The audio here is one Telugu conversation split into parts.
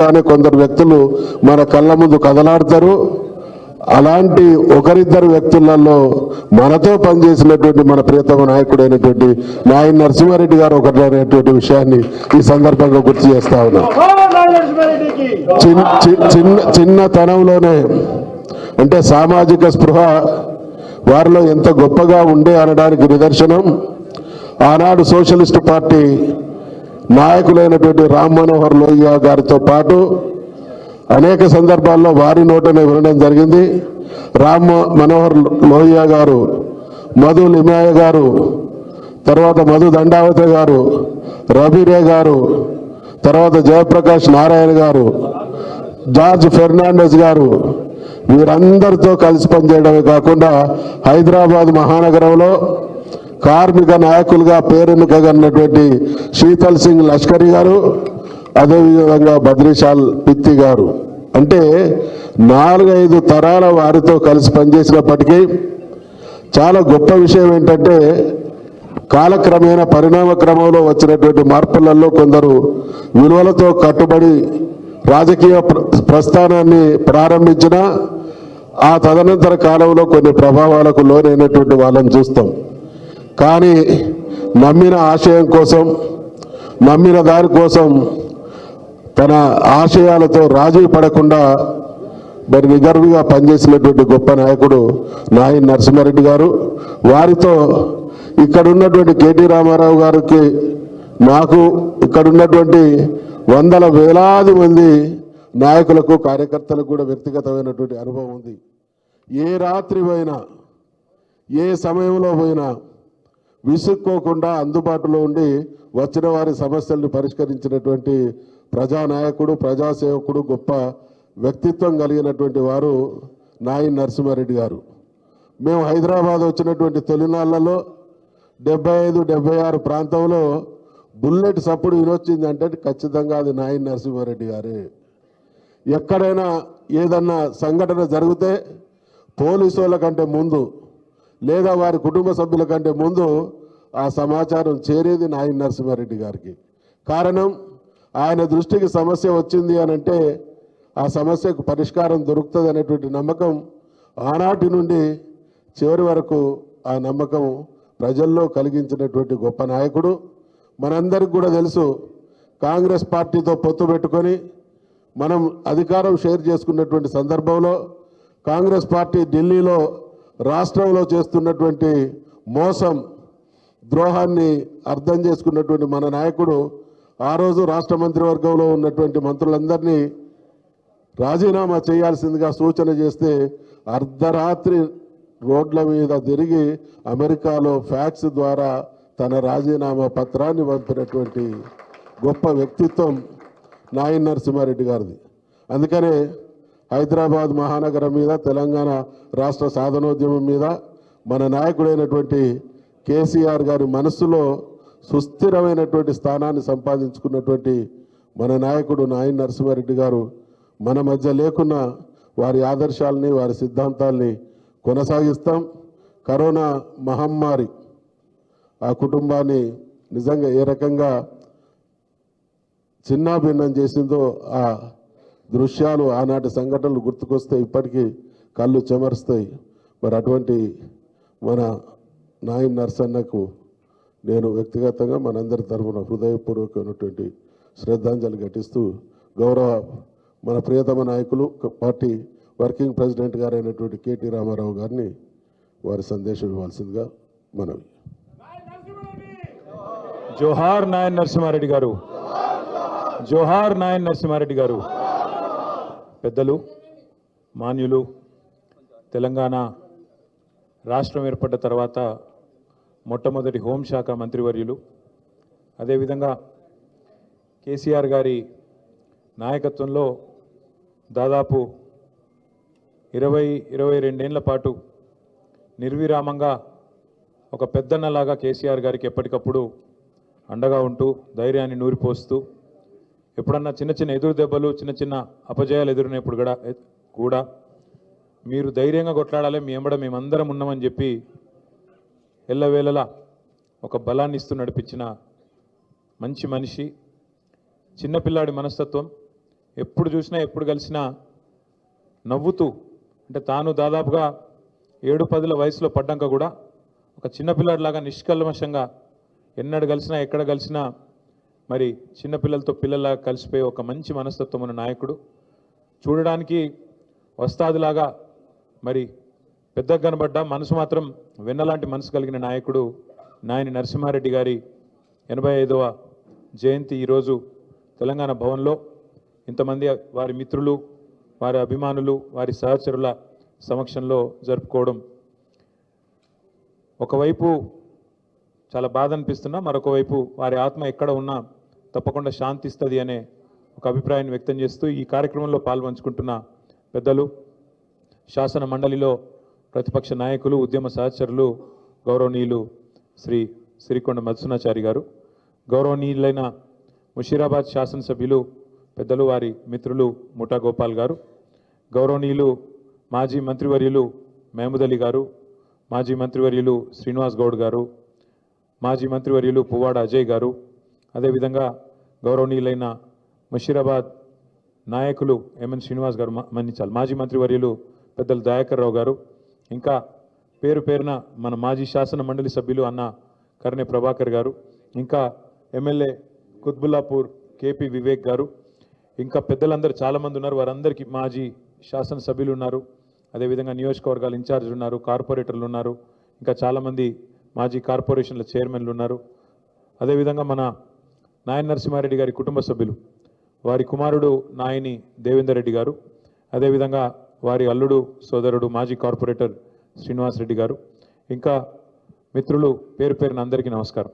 కానీ కొందరు వ్యక్తులు మన కళ్ళ ముందు కదలాడతారు. అలాంటి ఒకరిద్దరు వ్యక్తులలో మనతో పనిచేసినటువంటి మన ప్రియతమ నాయకుడైనటువంటి నాయన నరసింహారెడ్డి గారు ఒకటి విషయాన్ని ఈ సందర్భంగా గుర్తు చేస్తా ఉన్నాం. చి- చిన్న చిన్నతనంలోనే అంటే సామాజిక స్పృహ వారిలో ఎంత గొప్పగా ఉండే అనడానికి నిదర్శనం. ఆనాడు సోషలిస్టు పార్టీ నాయకులైనటువంటి రామ్ మనోహర్ లోహియా గారితో పాటు అనేక సందర్భాల్లో వారి నోటనే వినడం జరిగింది. రామ్ మనోహర్ లోహియా గారు మధు లిమాయ గారు తర్వాత మధు దండావతి గారు రబీరే గారు తర్వాత జయప్రకాష్ నారాయణ గారు జార్జ్ ఫెర్నాండెస్ గారు వీరందరితో కలిసి పనిచేయడమే కాకుండా హైదరాబాద్ మహానగరంలో కార్మిక నాయకులుగా పేరెన్నికగన్నటువంటి శీతల్ సింగ్ లష్కరీ గారు అదేవిధంగా బద్రీశాల్ పిత్తి గారు. అంటే నాలుగైదు తరాల వారితో కలిసి పనిచేసినప్పటికీ చాలా గొప్ప విషయం ఏంటంటే కాలక్రమేణా పరిణామ క్రమంలో వచ్చినటువంటి మార్పులలో కొందరు విలువలతో కట్టుబడి రాజకీయ ప్ర- ప్రస్థానాన్ని ప్రారంభించిన ఆ తదనంతర కాలంలో కొన్ని ప్రభావాలకు లోనైనటువంటి వాళ్ళని చూస్తాం. కానీ నమ్మిన ఆశయం కోసం నమ్మిన దాని కోసం తన ఆశయాలతో రాజీ పడకుండా మరి నిగర్విగా పనిచేసినటువంటి గొప్ప నాయకుడు నాయి నరసింహారెడ్డి గారు వారితో ఇక్కడ ఉన్నటువంటి కేటీ రామారావు గారికి నాకు ఇక్కడ ఉన్నటువంటి వందల వేలాది మంది నాయకులకు కార్యకర్తలకు కూడా వ్యక్తిగతమైనటువంటి అనుభవం ఉంది. ఏ రాత్రి పోయినా ఏ సమయంలో పోయినా విసుక్కోకుండా అందుబాటులో ఉండి వచ్చిన వారి సమస్యల్ని పరిష్కరించినటువంటి ప్రజానాయకుడు ప్రజాసేవకుడు గొప్ప వ్యక్తిత్వం కలిగినటువంటి వారు నాయి నరసింహారెడ్డి గారు. మేము హైదరాబాద్ వచ్చినటువంటి తొలినాళ్ళలో డెబ్బై ఐదు డెబ్బై ఆరు ప్రాంతంలో బుల్లెట్ సప్పుడు వినొచ్చింది అంటే ఖచ్చితంగా అది నాయన్ నరసింహారెడ్డి గారే. ఎక్కడైనా ఏదన్నా సంఘటన జరిగితే పోలీసు కంటే ముందు లేదా వారి కుటుంబ సభ్యుల కంటే ముందు ఆ సమాచారం చేరేది నాయన నరసింహారెడ్డి గారికి. కారణం ఆయన దృష్టికి సమస్య వచ్చింది అని అంటే ఆ సమస్యకు పరిష్కారం దొరుకుతుంది అనేటువంటి నమ్మకం ఆనాటి నుండి చివరి వరకు ఆ నమ్మకం ప్రజల్లో కలిగించినటువంటి గొప్ప నాయకుడు. మనందరికి కూడా తెలుసు కాంగ్రెస్ పార్టీతో పొత్తు పెట్టుకొని మనం అధికారం షేర్ చేసుకున్నటువంటి సందర్భంలో కాంగ్రెస్ పార్టీ ఢిల్లీలో రాష్ట్రంలో చేస్తున్నటువంటి మోసం ద్రోహాన్ని అర్థం చేసుకున్నటువంటి మన నాయకుడు ఆ రోజు రాష్ట్ర మంత్రివర్గంలో ఉన్నటువంటి మంత్రులందరినీ రాజీనామా చేయాల్సిందిగా సూచన చేస్తే అర్ధరాత్రి రోడ్ల మీద తిరిగి అమెరికాలో ఫ్యాక్స్ ద్వారా తన రాజీనామా పత్రాన్ని పంపినటువంటి గొప్ప వ్యక్తిత్వం నాయన్ నరసింహారెడ్డి గారిది. అందుకనే హైదరాబాద్ మహానగరం మీద తెలంగాణ రాష్ట్ర సాధనోద్యమం మీద మన నాయకుడైనటువంటి కేసీఆర్ గారి మనస్సులో సుస్థిరమైనటువంటి స్థానాన్ని సంపాదించుకున్నటువంటి మన నాయకుడు నాయన్ నరసింహారెడ్డి గారు మన మధ్య లేకున్నా వారి ఆదర్శాలని వారి సిద్ధాంతాల్ని కొనసాగిస్తాం. కరోనా మహమ్మారి ఆ కుటుంబాన్ని నిజంగా ఏ రకంగా చిన్నాభిన్నం చేసిందో ఆ దృశ్యాలు ఆనాటి సంఘటనలు గుర్తుకొస్తే ఇప్పటికీ కళ్ళు చెమరుస్తాయి. మరి అటువంటి మన నాయన్ నర్సన్నకు నేను వ్యక్తిగతంగా మనందరి తరఫున హృదయపూర్వకమైనటువంటి శ్రద్ధాంజలి ఘటిస్తూ గౌరవ మన ప్రియతమ నాయకులు పార్టీ వర్కింగ్ ప్రెసిడెంట్ గారైనటువంటి కేటీ రామారావు గారిని వారి సందేశం ఇవ్వాల్సిందిగా మనవి. జోహార్ నాయన్ నరసింహారెడ్డి గారు. జోహార్ నాయన్ నరసింహారెడ్డి గారు. పెద్దలు మాన్యులు తెలంగాణ రాష్ట్రం ఏర్పడ్డ తర్వాత మొట్టమొదటి హోంశాఖ మంత్రివర్యులు. అదేవిధంగా కేసీఆర్ గారి నాయకత్వంలో దాదాపు ఇరవై ఇరవై రెండేళ్ళ పాటు నిర్విరామంగా ఒక పెద్దన్నలాగా కేసీఆర్ గారికి ఎప్పటికప్పుడు అండగా ఉంటూ ధైర్యాన్ని నూరిపోస్తూ ఎప్పుడన్నా చిన్న చిన్న ఎదురు దెబ్బలు చిన్న చిన్న అపజయాలు ఎదురున్నప్పుడు కూడా కూడా మీరు ధైర్యంగా కొట్లాడాలి మీ ఎంబడ మేమందరం ఉన్నామని చెప్పి ఎల్లవేళలా ఒక బలాన్ని ఇస్తూ నడిపించిన మంచి మనిషి చిన్నపిల్లాడి మనస్తత్వం ఎప్పుడు చూసినా ఎప్పుడు కలిసినా నవ్వుతూ అంటే తాను దాదాపుగా ఏడు పదుల వయసులో పడ్డాక కూడా ఒక చిన్నపిల్లాడిలాగా నిష్కల్మషంగా ఎన్నడు కలిసినా ఎక్కడ కలిసినా మరి చిన్నపిల్లలతో పిల్లలా కలిసిపోయే ఒక మంచి మనస్తత్వం ఉన్న నాయకుడు. చూడడానికి వస్తాదులాగా మరి పెద్దగా కనబడ్డ మనసు మాత్రం వెన్నలాంటి మనసు కలిగిన నాయకుడు నాయని నరసింహారెడ్డి గారి ఎనభై ఐదవ జయంతి ఈరోజు తెలంగాణ భవన్లో. ఇంతమంది వారి మిత్రులు వారి అభిమానులు వారి సహచరుల సమక్షంలో జరుపుకోవడం. ఒకవైపు చాలా బాధ అనిపిస్తున్నా మరొక వైపు వారి ఆత్మ ఎక్కడ ఉన్నా తప్పకుండా శాంతిస్తుంది అనే ఒక అభిప్రాయాన్ని వ్యక్తం చేస్తూ ఈ కార్యక్రమంలో పాల్పంచుకుంటున్న పెద్దలు శాసన మండలిలో ప్రతిపక్ష నాయకులు ఉద్యమ సహచరులు గౌరవనీయులు శ్రీ సిరికొండ మధుసునాచారి గారు గౌరవనీయులైన ముషీరాబాద్ శాసనసభ్యులు పెద్దలు వారి మిత్రులు ముఠా గోపాల్ గారు గౌరవనీయులు మాజీ మంత్రివర్యులు మహమూద్ అలీ గారు మాజీ మంత్రివర్యులు శ్రీనివాస్ గౌడ్ గారు మాజీ మంత్రివర్యులు పువ్వాడ అజయ్ గారు అదేవిధంగా గౌరవనీయులైన ముషీరాబాద్ నాయకులు ఎంఎన్ శ్రీనివాస్ గారు మన్నించాలి. మాజీ మంత్రివర్యులు పెద్దలు దయాకర్ రావు గారు ఇంకా పేరు పేరున మన మాజీ శాసన మండలి సభ్యులు అన్న కర్ణె ప్రభాకర్ గారు ఇంకా ఎమ్మెల్యే కుత్బుల్లాపూర్ కేపీ వివేక్ గారు ఇంకా పెద్దలందరూ చాలామంది ఉన్నారు. వారందరికీ మాజీ శాసనసభ్యులు ఉన్నారు. అదేవిధంగా నియోజకవర్గాల ఇన్ఛార్జ్ ఉన్నారు కార్పొరేటర్లు ఉన్నారు ఇంకా చాలామంది మాజీ కార్పొరేషన్ల చైర్మన్లు ఉన్నారు. అదేవిధంగా మన నాయన నరసింహారెడ్డి గారి కుటుంబ సభ్యులు వారి కుమారుడు నాయని దేవేందర్ రెడ్డి గారు అదేవిధంగా వారి అల్లుడు సోదరుడు మాజీ కార్పొరేటర్ శ్రీనివాస్ రెడ్డి గారు ఇంకా మిత్రులు పేరు పేరున అందరికీ నమస్కారం.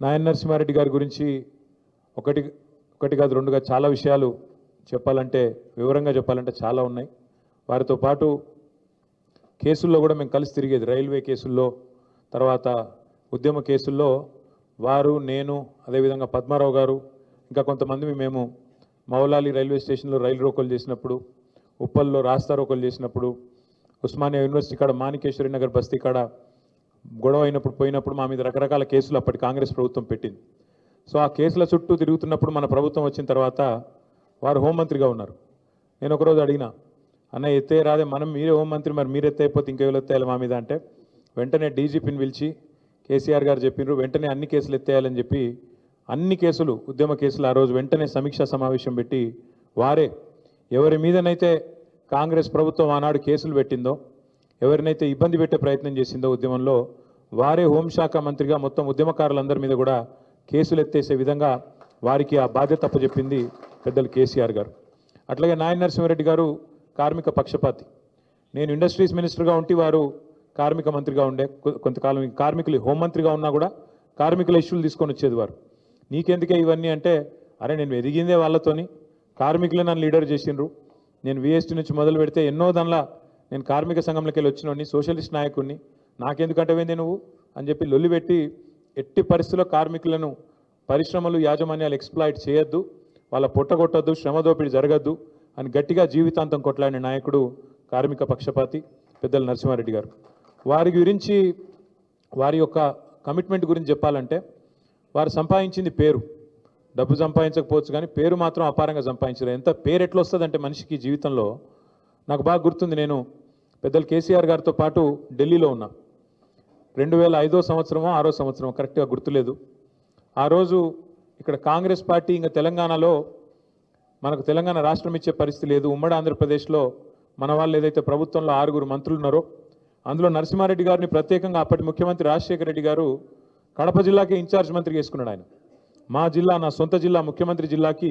నాయన నరసింహారెడ్డి గారి గురించి ఒకటి ఒకటి కాదు రెండుగా చాలా విషయాలు చెప్పాలంటే వివరంగా చెప్పాలంటే చాలా ఉన్నాయి. వారితో పాటు కేసుల్లో కూడా మేము కలిసి తిరిగేది రైల్వే కేసుల్లో తర్వాత ఉద్యమ కేసుల్లో వారు నేను అదేవిధంగా పద్మారావు గారు ఇంకా కొంతమంది మేము మౌలాలి రైల్వే స్టేషన్లో రైలు రోకలు చేసినప్పుడు ఉప్పల్లో రాస్తా రోకలు చేసినప్పుడు ఉస్మానియా యూనివర్సిటీ కాడ మాణికేశ్వరి నగర్ బస్తీ కాడ గొడవ అయినప్పుడు పోయినప్పుడు మా మీద రకరకాల కేసులు అప్పటి కాంగ్రెస్ ప్రభుత్వం పెట్టింది. సో ఆ కేసుల చుట్టూ తిరుగుతున్నప్పుడు మన ప్రభుత్వం వచ్చిన తర్వాత వారు హోంమంత్రిగా ఉన్నారు. నేను ఒకరోజు అడిగిన అన్న ఎత్తే రాదే మనం మీరే హోంమంత్రి మరి మీరు అయిపోతే ఇంకెవరు ఎత్తేయాలి మా మీద? అంటే వెంటనే డీజీపీని పిలిచి కేసీఆర్ గారు చెప్పినారు వెంటనే అన్ని కేసులు ఎత్తేయాలని చెప్పి అన్ని కేసులు ఉద్యమ కేసులు ఆ రోజు వెంటనే సమీక్షా సమావేశం పెట్టి వారే ఎవరి మీదనైతే కాంగ్రెస్ ప్రభుత్వం ఆనాడు కేసులు పెట్టిందో ఎవరినైతే ఇబ్బంది పెట్టే ప్రయత్నం చేసిందో ఉద్యమంలో వారే హోంశాఖ మంత్రిగా మొత్తం ఉద్యమకారులందరి మీద కూడా కేసులు ఎత్తేసే విధంగా వారికి ఆ బాధ్యత అప్పచెప్పింది పెద్దలు కేసీఆర్ గారు. అట్లాగే నాయన నరసింహారెడ్డి గారు కార్మిక పక్షపాతి. నేను ఇండస్ట్రీస్ మినిస్టర్గా ఉంటే వారు కార్మిక మంత్రిగా ఉండే కొ- కొంతకాలం కార్మికులు హోంమంత్రిగా ఉన్నా కూడా కార్మికుల ఇష్యూలు తీసుకొని వచ్చేది వారు. నీకెందుకే ఇవన్నీ అంటే అరే నేను ఎదిగిందే వాళ్ళతోని కార్మికులే నన్ను లీడర్ చేసిండ్రు. నేను విఎస్టీ నుంచి మొదలు పెడితే ఎన్నో దానిలా నేను కార్మిక సంఘంలోకి వెళ్ళి వచ్చినోడిని సోషలిస్ట్ నాయకుడిని నాకెందుకంటే వేంది నువ్వు? అని చెప్పి లొల్లి పెట్టి ఎట్టి పరిస్థితుల్లో కార్మికులను పరిశ్రమలు యాజమాన్యాలు ఎక్స్ప్లాయిట్ చేయొద్దు వాళ్ళ పొట్టగొట్టద్దు శ్రమ దోపిడీ జరగద్దు అని గట్టిగా జీవితాంతం కొట్లాడిన నాయకుడు కార్మిక పక్షపాతి పెద్దల నరసింహారెడ్డి గారు. వారి గురించి వారి యొక్క కమిట్మెంట్ గురించి చెప్పాలంటే వారు సంపాదించింది పేరు. డబ్బు సంపాదించకపోవచ్చు కానీ పేరు మాత్రం అపారంగా సంపాదించారు ఎంత పేరు ఎట్లా వస్తుందంటే మనిషికి జీవితంలో నాకు బాగా గుర్తుంది నేను పెద్దలు కేసీఆర్ గారితో పాటు ఢిల్లీలో ఉన్నా. రెండు వేల ఐదో సంవత్సరమో ఆరో సంవత్సరమో కరెక్ట్గా గుర్తులేదు. ఆ రోజు ఇక్కడ కాంగ్రెస్ పార్టీ ఇంకా తెలంగాణలో మనకు తెలంగాణ రాష్ట్రం ఇచ్చే పరిస్థితి లేదు. ఉమ్మడి ఆంధ్రప్రదేశ్లో మన వాళ్ళు ఏదైతే ప్రభుత్వంలో ఆరుగురు మంత్రులు ఉన్నారో అందులో నరసింహారెడ్డి గారిని ప్రత్యేకంగా అప్పటి ముఖ్యమంత్రి రాజశేఖర రెడ్డి గారు కడప జిల్లాకి ఇన్ఛార్జ్ మంత్రి వేసుకున్నాడు ఆయన. మా జిల్లా నా సొంత జిల్లా ముఖ్యమంత్రి జిల్లాకి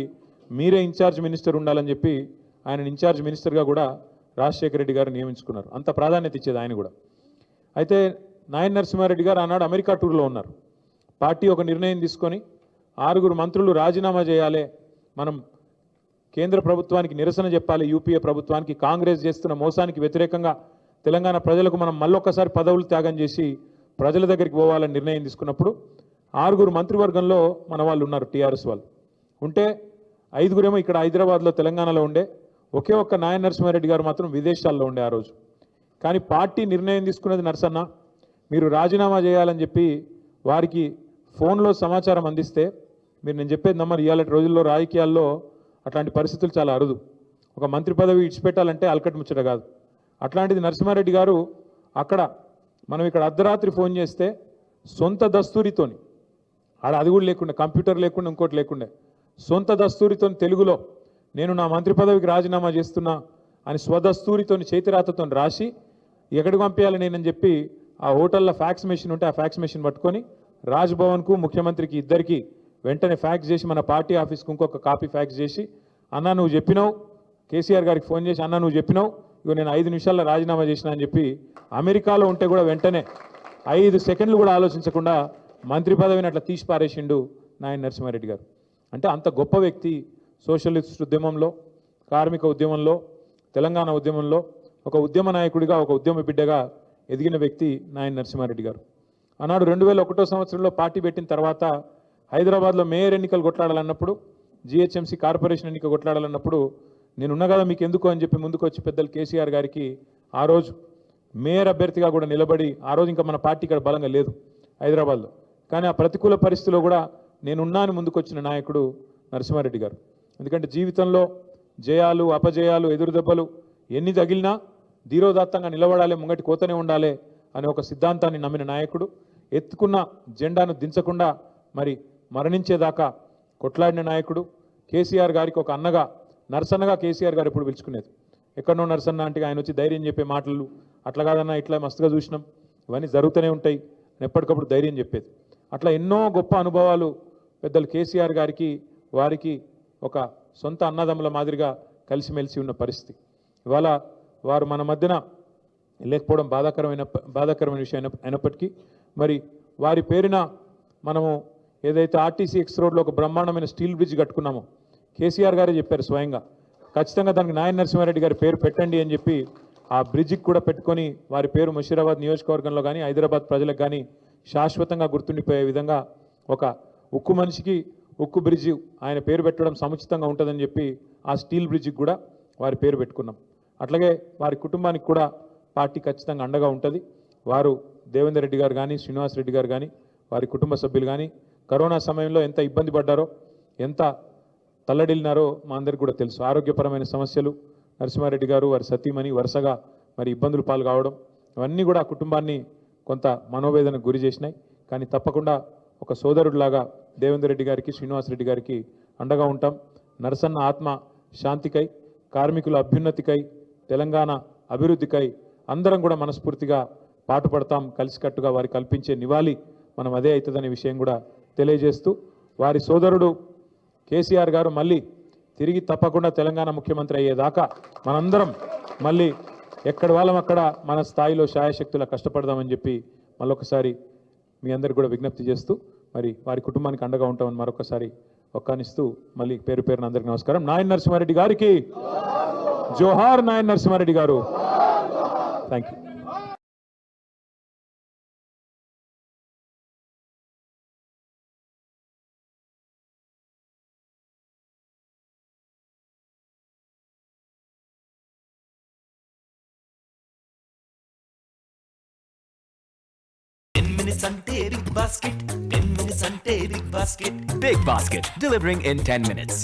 మీరే ఇన్ఛార్జ్ మినిస్టర్ ఉండాలని చెప్పి ఆయన ఇన్ఛార్జ్ మినిస్టర్గా కూడా రాజశేఖర రెడ్డి గారు నియమించుకున్నారు. అంత ప్రాధాన్యత ఇచ్చేది ఆయన కూడా. అయితే నాయన నరసింహారెడ్డి గారు ఆనాడు అమెరికా టూర్లో ఉన్నారు. పార్టీ ఒక నిర్ణయం తీసుకొని ఆరుగురు మంత్రులు రాజీనామా చేయాలి మనం కేంద్ర ప్రభుత్వానికి నిరసన చెప్పాలి యూపీఏ ప్రభుత్వానికి కాంగ్రెస్ చేస్తున్న మోసానికి వ్యతిరేకంగా తెలంగాణ ప్రజలకు మనం మళ్ళొక్కసారి పదవులు త్యాగం చేసి ప్రజల దగ్గరికి పోవాలని నిర్ణయం తీసుకున్నప్పుడు ఆరుగురు మంత్రివర్గంలో మన వాళ్ళు ఉన్నారు టీఆర్ఎస్ వాళ్ళు. ఉంటే ఐదుగురేమో ఇక్కడ హైదరాబాద్లో తెలంగాణలో ఉండే. ఒకే ఒక్క నాయ నరసింహారెడ్డి గారు మాత్రం విదేశాల్లో ఉండే ఆ రోజు. కానీ పార్టీ నిర్ణయం తీసుకున్నది నరసన్న. మీరు రాజీనామా చేయాలని చెప్పి వారికి ఫోన్లో సమాచారం అందిస్తే మీరు నేను చెప్పేది నమ్మరు. ఇవాళ రోజుల్లో రాజకీయాల్లో అట్లాంటి పరిస్థితులు చాలా అరుదు. ఒక మంత్రి పదవి ఇడిచిపెట్టాలంటే అలకటి ముచ్చట కాదు. అట్లాంటిది నరసింహారెడ్డి గారు అక్కడ మనం ఇక్కడ అర్ధరాత్రి ఫోన్ చేస్తే సొంత దస్తూరితోని ఆడ అది కూడా లేకుండా కంప్యూటర్ లేకుండా ఇంకోటి లేకుండా సొంత దస్తూరితో తెలుగులో నేను నా మంత్రి పదవికి రాజీనామా చేస్తున్నా అని స్వదస్తూరితో చేతిరాతతో రాసి ఎక్కడికి పంపించాలి నేనని చెప్పి ఆ హోటల్లో ఫ్యాక్స్ మెషిన్ ఉంటే ఆ ఫ్యాక్స్ మెషిన్ పట్టుకొని రాజ్భవన్కు ముఖ్యమంత్రికి ఇద్దరికి వెంటనే ఫ్యాక్స్ చేసి మన పార్టీ ఆఫీస్కి ఇంకొక కాపీ ఫ్యాక్స్ చేసి అన్న నువ్వు చెప్పినావు కేసీఆర్ గారికి ఫోన్ చేసి అన్న నువ్వు చెప్పినావు ఇగో నేను ఐదు నిమిషాల్లో రాజీనామా చేసిన అని చెప్పి అమెరికాలో ఉంటే కూడా వెంటనే ఐదు సెకండ్లు కూడా ఆలోచించకుండా మంత్రి పదవిని అట్లా తీసి పారేసిండు నాయన నరసింహారెడ్డి గారు. అంటే అంత గొప్ప వ్యక్తి సోషలిస్ట్ ఉద్యమంలో కార్మిక ఉద్యమంలో తెలంగాణ ఉద్యమంలో ఒక ఉద్యమ నాయకుడిగా ఒక ఉద్యమ బిడ్డగా ఎదిగిన వ్యక్తి నాయన నరసింహారెడ్డి గారు. ఆనాడు రెండు వేల ఒకటో సంవత్సరంలో పార్టీ పెట్టిన తర్వాత హైదరాబాద్లో మేయర్ ఎన్నికలు కొట్లాడాలన్నప్పుడు జిహెచ్ఎంసీ కార్పొరేషన్ ఎన్నిక కొట్లాడాలన్నప్పుడు నేనున్నా కదా మీకు ఎందుకు అని చెప్పి ముందుకు వచ్చి పెద్దలు కేసీఆర్ గారికి ఆ రోజు మేయర్ అభ్యర్థిగా కూడా నిలబడి ఆ రోజు ఇంకా మన పార్టీ ఇక్కడ బలంగా లేదు హైదరాబాద్లో. కానీ ఆ ప్రతికూల పరిస్థితిలో కూడా నేనున్నాను అని ముందుకొచ్చిన నాయకుడు నరసింహారెడ్డి గారు. ఎందుకంటే జీవితంలో జయాలు అపజయాలు ఎదురుదెబ్బలు ఎన్ని తగిలినా ధీరోదాత్తంగా నిలబడాలి ముంగటి కోతనే ఉండాలి అనే ఒక సిద్ధాంతాన్ని నమ్మిన నాయకుడు. ఎత్తుకున్న జెండాను దించకుండా మరి మరణించేదాకా కొట్లాడిన నాయకుడు. కేసీఆర్ గారికి ఒక అన్నగా నరసన్నగా కేసీఆర్ గారు ఎప్పుడు పిలుచుకునేది? ఎక్కడో నర్సన్న అంటే ఆయన వచ్చి ధైర్యం చెప్పే మాటలు అట్లా కాదన్నా ఇట్లా మస్తుగా చూసినాం. ఇవన్నీ జరుగుతూనే ఉంటాయి. ఎప్పటికప్పుడు ధైర్యం చెప్పేది. అట్లా ఎన్నో గొప్ప అనుభవాలు పెద్దలు కేసీఆర్ గారికి వారికి ఒక సొంత అన్నదమ్ముల మాదిరిగా కలిసిమెలిసి ఉన్న పరిస్థితి. ఇవాళ వారు మన మధ్యన లేకపోవడం బాధాకరమైన బాధాకరమైన విషయం అయిన అయినప్పటికీ మరి వారి పేరున మనము ఏదైతే ఆర్టీసీ ఎక్స్ రోడ్లో ఒక బ్రహ్మాండమైన స్టీల్ బ్రిడ్జ్ కట్టుకున్నామో కేసీఆర్ గారే చెప్పారు స్వయంగా. ఖచ్చితంగా దానికి నాయన నరసింహారెడ్డి గారి పేరు పెట్టండి అని చెప్పి ఆ బ్రిడ్జికి కూడా పెట్టుకొని వారి పేరు ముషీరాబాద్ నియోజకవర్గంలో కానీ హైదరాబాద్ ప్రజలకు కానీ శాశ్వతంగా గుర్తుండిపోయే విధంగా ఒక ఉక్కు మనిషికి ఉక్కు బ్రిడ్జి ఆయన పేరు పెట్టడం సముచితంగా ఉంటుందని చెప్పి ఆ స్టీల్ బ్రిడ్జికి కూడా వారి పేరు పెట్టుకున్నాం. అట్లాగే వారి కుటుంబానికి కూడా పార్టీ ఖచ్చితంగా అండగా ఉంటుంది. వారు దేవేందర్ రెడ్డి గారు కానీ శ్రీనివాస్ రెడ్డి గారు కానీ వారి కుటుంబ సభ్యులు కానీ కరోనా సమయంలో ఎంత ఇబ్బంది పడ్డారో ఎంత తల్లడిల్లినారో మా అందరికి కూడా తెలుసు. ఆరోగ్యపరమైన సమస్యలు నరసింహారెడ్డి గారు వారి సతీమణి వరుసగా మరి ఇబ్బందులు పాలు కావడం ఇవన్నీ కూడా ఆ కుటుంబాన్ని కొంత మనోవేదనకు గురి చేసినాయి. కానీ తప్పకుండా ఒక సోదరుడిలాగా దేవేందర్ రెడ్డి గారికి శ్రీనివాస్ రెడ్డి గారికి అండగా ఉంటాం. నరసన్న ఆత్మ శాంతికై కార్మికుల అభ్యున్నతికై తెలంగాణ అభివృద్ధికై అందరం కూడా మనస్ఫూర్తిగా పాటుపడతాం. కలిసికట్టుగా వారికి కల్పించే నివాళి మనం అదే అవుతుందనే విషయం కూడా తెలియజేస్తూ వారి సోదరుడు కేసీఆర్ గారు మళ్ళీ తిరిగి తప్పకుండా తెలంగాణ ముఖ్యమంత్రి అయ్యేదాకా మనందరం మళ్ళీ ఎక్కడ వాళ్ళం అక్కడ మన స్థాయిలో శాయశక్తులా కష్టపడదామని చెప్పి మళ్ళొకసారి మీ అందరికి కూడా విజ్ఞప్తి చేస్తూ మరి వారి కుటుంబానికి అండగా ఉంటామని మరొకసారి ఒక్కానిస్తూ మళ్ళీ పేరు పేరున అందరికీ నమస్కారం. నాయన్ నరసింహారెడ్డి గారికి జోహార్ నాయన్ నరసింహారెడ్డి గారు. థ్యాంక్ యూ మినిట్స్ అంటే బిగ్ బాస్కెట్ టెన్ మినిట్స్ అంటే big basket Big Basket, delivering in 10 minutes.